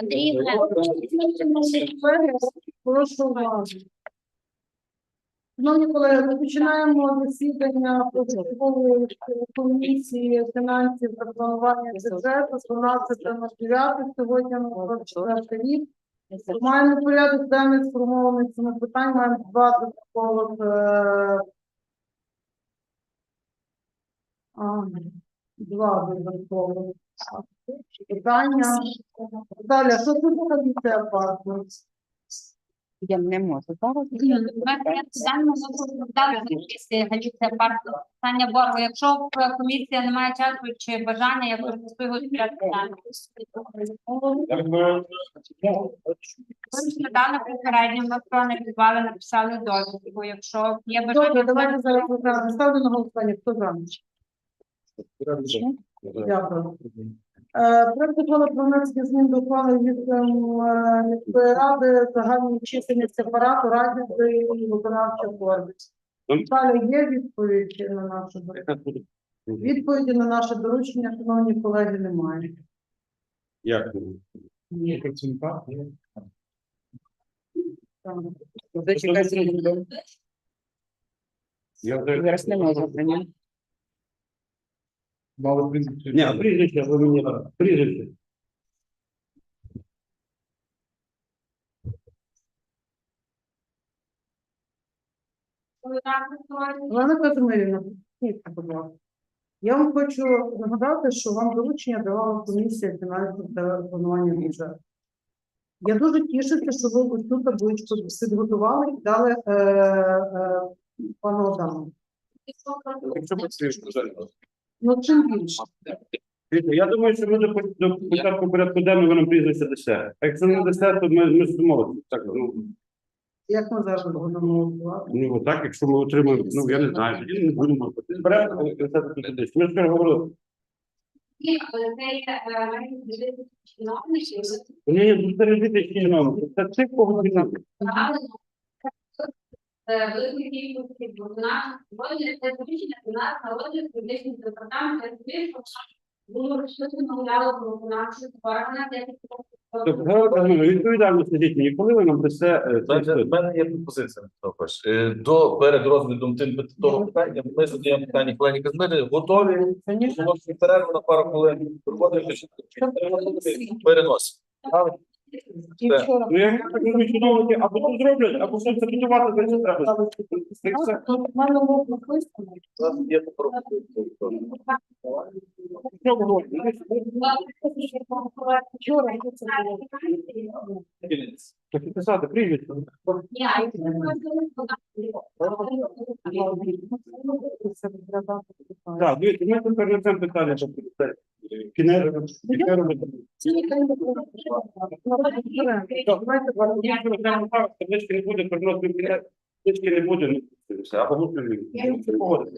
Андрій, Прошу. Шановні колеги, ми починаємо засідання податкової комісії фінансів та планування бюджету 12.09. Сьогодні на 24 рік. Маємо порядок денний сформований цими питань. Маємо два додаткових е, а, два питання. Далі, що це за комісія парку? Я не можу зараз. Питання боргу. Якщо комісія не має часу чи бажання, я користую його питання. Дане попередньо ми написали довідку. Якщо є Добре, давайте зараз. Ставлю на голосування. Хто за? Дякую. Е, Проект закону про внесення змін до ухвали від е, міської ради загальної чисельності апарату ради і виконавчої форми. Далі є відповідь на наше доручення? Відповіді на наше доручення, шановні колеги, немає. Як? Так. Зачекайте, Я зараз не можу прийняти. Мало прізвище. Ні, прізвище, ви мені прізвище. Олена Казимирівна, будь ласка. Я вам хочу нагадати, що вам доручення давала комісія фінансів та планування бюджету. Я дуже тішуся, що ви ось цю табличку підготували і дали е, е, пану Адаму. Якщо зараз. Ну, чим більше. Я думаю, що ми до, до початку порядку денного нам прізвище дасте. А якщо не дасте, то ми, ми змовимося. Так, ну, Як ми зараз будемо голосувати? ну, так, якщо ми отримаємо, ну, я не знаю, тоді не будемо. Зберемо, і все таки туди. Ми ж вчора говорили, ні, ні, ну, перейдіть ще чином. Це цих кого не знаю. Великої кількості виконавчих сьогодні це рішення у нас на розгляд публічних департаментів. Що було розширено мовляло про виконавчих органах, як Тобто, відповідально сидіть мені, коли ви нам е, це в мене є пропозиція також. Е, До перед розглядом тим того питання ми задаємо питання Олені Казмири, готові перерву на пару хвилин, переносимо. І Все. вчора. Ну, я так розумію, чиновники або тут зроблять, або все це підготувати, це не треба. Це все. Тут в мене. Що ви говорите? Вчора це було. Так і писати, питання. Так, дивіться, ми тепер на це питання, що це кінець, таблички не буде, переносити кінець, таблички не буде, ну, це все, або не. Погодить.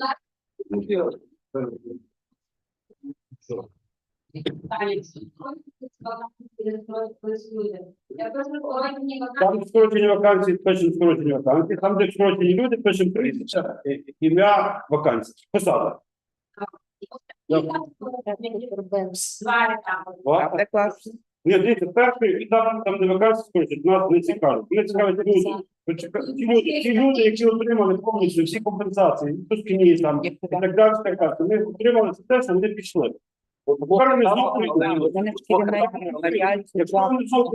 Там скорочені вакансії, пишемо скорочені вакансії, там, де скорочені люди, пишемо прізвище, е, ім'я вакансії, посада. Ні, дивіться, перший етап, там, де вакансії скорочені, нас не цікавить. Мене цікавить люди. Ті люди, ті люди, які отримали повністю всі компенсації, пускні там, і так далі, так далі, вони отримали це те, що вони пішли. Тепер вони знову знову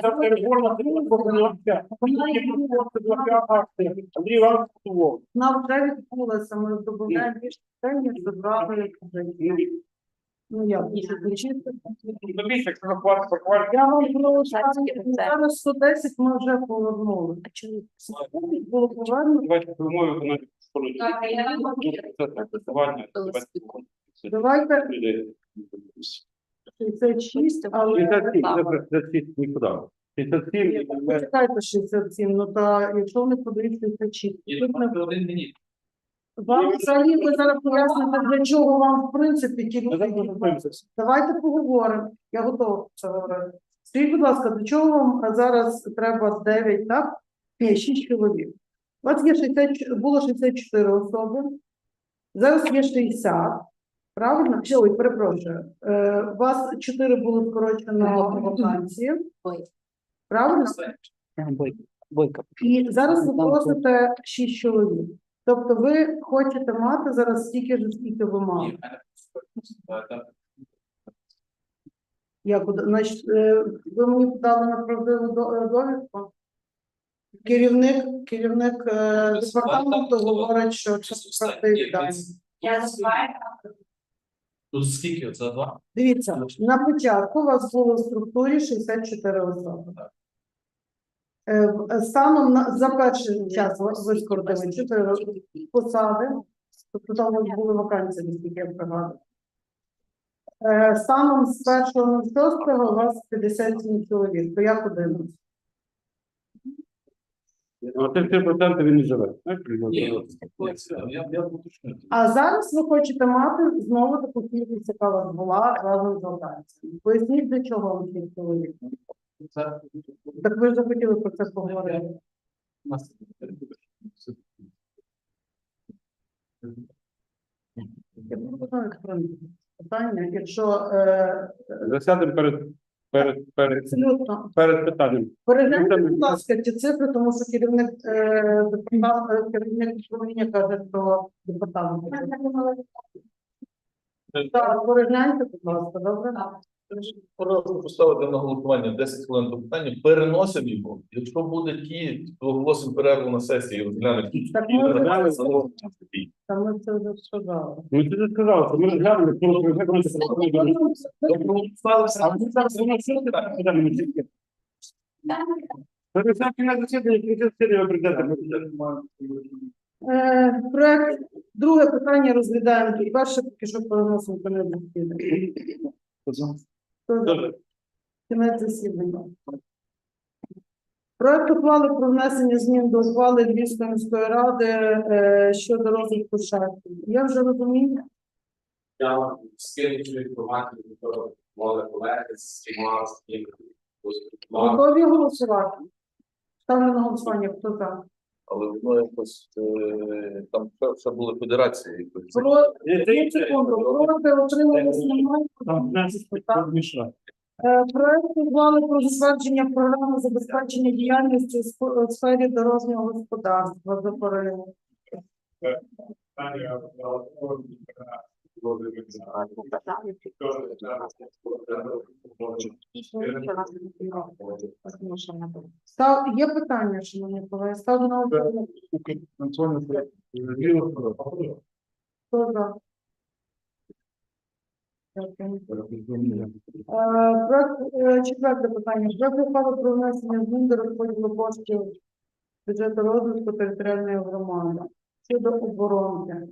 Ця реформа, це. Андрій Іванович вже відбулася, ми здобуваємо більше питання, забрали. Ну, як, більше включити? Якщо рахувати, Я вам прошу, зараз 110 ми вже повернули. Було давайте промовимо виконати школу. Це так, тестування, Давайте 66, але 67, це 66 нікуди. 67, і ми- почекайте 67, ну та якщо вони подають 66. Тут не- Вам взагалі ви зараз поясните, для чого вам в принципі ті ми люди. зараз які розберемося. Давайте поговоримо. Я готова це говорити. Скажіть, будь ласка, для чого вам зараз треба 9, так? Ні, 6 чоловік. У вас є 60, було 64 особи. Зараз є 60, правильно? Ой, перепрошую. Е, у вас 4 було скорочено вакансії. Правильно? Бойко. І зараз ви просите 6 чоловік. Тобто ви хочете мати зараз стільки ж, скільки ви мали. Як, значить, е, ви мені подали на правдиву до- е, довідку? Керівник, керівник е, департаменту говорить, що це правдиві дані. Я називаю. Тут скільки? Це два? Дивіться, на початку у вас було в структурі 64 особи. Е, в- Станом на за перший час ви скоротили 4 посади, тобто там у вас були вакансії, наскільки я пригадую. Е, Станом з 1.06 у вас 57 чоловік, то як 11? А це 3% він не живе. так? Я, я уточню. А зараз ви хочете мати знову таку кількість, яка у вас була разом з вакансіями. Поясніть, для чого вам ці чоловік? Це Так ви ж захотіли про це поговорити. у нас Я пропоную електронне питання, якщо е, Засядемо перед, перед, перед, абсолютно перед питанням. перегляньте, Ну, будь ласка, ці цифри, тому що керівник е, департаменту, керівник управління каже що департамент. Так, перегляньте, будь ласка, добре? Прошу поставити на голосування 10 хвилин до питання, переносимо його. Якщо буде ті, то оголосимо перерву на сесії, розглянемо. Так ми Розглянемо, це- загалом. Та ми це вже сказали. Ну ти ж сказав, що ми розглянули. А зараз воно все так не засідання, засідання ви прийдете. Е, проект, друге питання розглядаємо. тут. Перше поки що переносимо по засідання. Кінець засідання. Проект ухвали про внесення змін до ухвали Львівської міської ради е, щодо розвитку шахтів. Я вже розумію, Я вам скину цю інформацію до мови колеги з всіма поспілкував. готові голосувати. Ставлю на голосування, хто за. Але воно якось е, там все, ще були федерації. якось. Про Три секунди. Проти отримали. Там 15 питань міша. Е, Проект ухвали про затвердження програми забезпечення діяльності у сф- у сфері дорожнього господарства за перелік. Став є питання, шановні колеги. Ставлю на голосування. Хто за? Дякую. Е, Проект, е, четверте питання. Проект ухвали про внесення змін до розподілу коштів бюджету розвитку територіальної громади щодо оборонки.